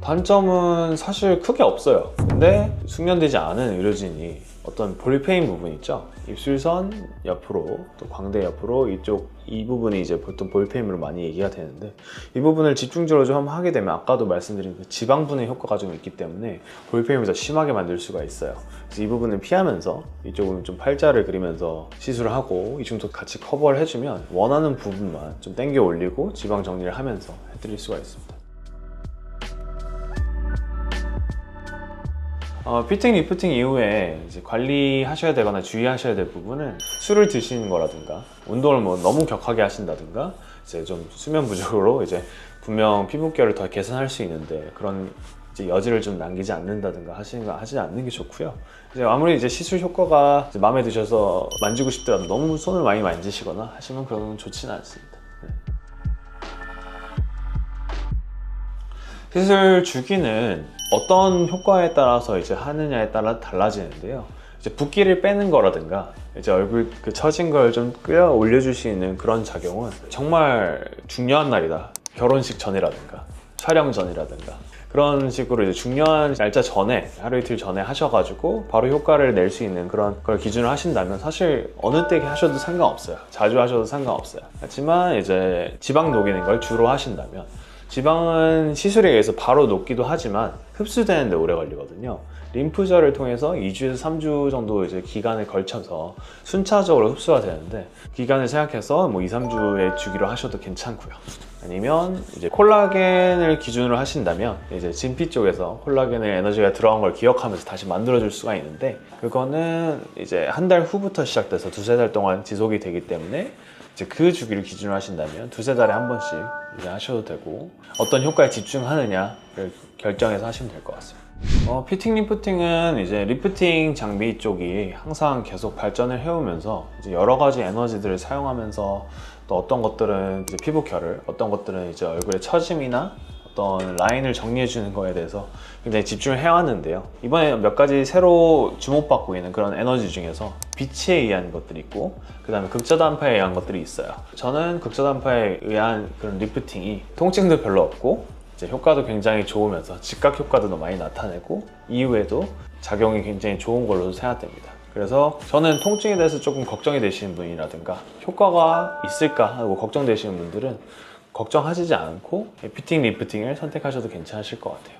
단점은 사실 크게 없어요. 근데 숙련되지 않은 의료진이 어떤 볼페인 부분 있죠? 입술선 옆으로 또 광대 옆으로 이쪽 이 부분이 이제 보통 볼페임으로 많이 얘기가 되는데 이 부분을 집중적으로 좀 하게 되면 아까도 말씀드린 그 지방분해 효과가 좀 있기 때문에 볼페임을 더 심하게 만들 수가 있어요. 그래서 이 부분은 피하면서 이쪽은 좀 팔자를 그리면서 시술을 하고 이중도 같이 커버를 해주면 원하는 부분만 좀 당겨 올리고 지방 정리를 하면서 해드릴 수가 있습니다. 어, 피팅 리프팅 이후에 이제 관리하셔야 되거나 주의하셔야 될 부분은 술을 드시는 거라든가 운동을 뭐 너무 격하게 하신다든가 이제 좀 수면 부족으로 이제 분명 피부결을 더 개선할 수 있는데 그런 여지를 좀 남기지 않는다든가 하시는 거 하지 않는 게 좋고요. 이제 아무리 이제 시술 효과가 이제 마음에 드셔서 만지고 싶더라도 너무 손을 많이 만지시거나 하시면 그런 건 좋지는 않습니다. 네. 시술 주기는 어떤 효과에 따라서 이제 하느냐에 따라 달라지는데요. 이제 붓기를 빼는 거라든가 이제 얼굴 그 처진 걸좀 끌어 올려줄 수 있는 그런 작용은 정말 중요한 날이다. 결혼식 전이라든가 촬영 전이라든가 그런 식으로 이제 중요한 날짜 전에 하루 이틀 전에 하셔가지고 바로 효과를 낼 수 있는 그런 걸 기준으로 하신다면 사실 어느 때 하셔도 상관없어요. 자주 하셔도 상관없어요. 하지만 이제 지방 녹이는 걸 주로 하신다면 지방은 시술에 의해서 바로 녹기도 하지만 흡수되는데 오래 걸리거든요. 림프절을 통해서 2주에서 3주 정도 이제 기간을 걸쳐서 순차적으로 흡수가 되는데 기간을 생각해서 뭐 2, 3주의 주기로 하셔도 괜찮고요. 아니면 이제 콜라겐을 기준으로 하신다면 이제 진피 쪽에서 콜라겐의 에너지가 들어간 걸 기억하면서 다시 만들어줄 수가 있는데 그거는 이제 한 달 후부터 시작돼서 두세 달 동안 지속이 되기 때문에 이제 그 주기를 기준으로 하신다면 두세 달에 한 번씩 이제 하셔도 되고 어떤 효과에 집중하느냐를 결정해서 하시면 될 것 같습니다. 어, 피팅 리프팅은 이제 리프팅 장비 쪽이 항상 계속 발전을 해오면서 이제 여러 가지 에너지들을 사용하면서 또 어떤 것들은 이제 피부 결을, 어떤 것들은 이제 얼굴의 처짐이나 어떤 라인을 정리해 주는 거에 대해서 굉장히 집중을 해왔는데요. 이번에 몇 가지 새로 주목받고 있는 그런 에너지 중에서 빛에 의한 것들이 있고 그 다음에 극저단파에 의한 것들이 있어요. 저는 극저단파에 의한 그런 리프팅이 통증도 별로 없고 효과도 굉장히 좋으면서 즉각 효과도 많이 나타내고 이후에도 작용이 굉장히 좋은 걸로 생각됩니다. 그래서 저는 통증에 대해서 조금 걱정이 되시는 분이라든가 효과가 있을까 하고 걱정되시는 분들은 걱정하시지 않고 피팅 리프팅을 선택하셔도 괜찮으실 것 같아요.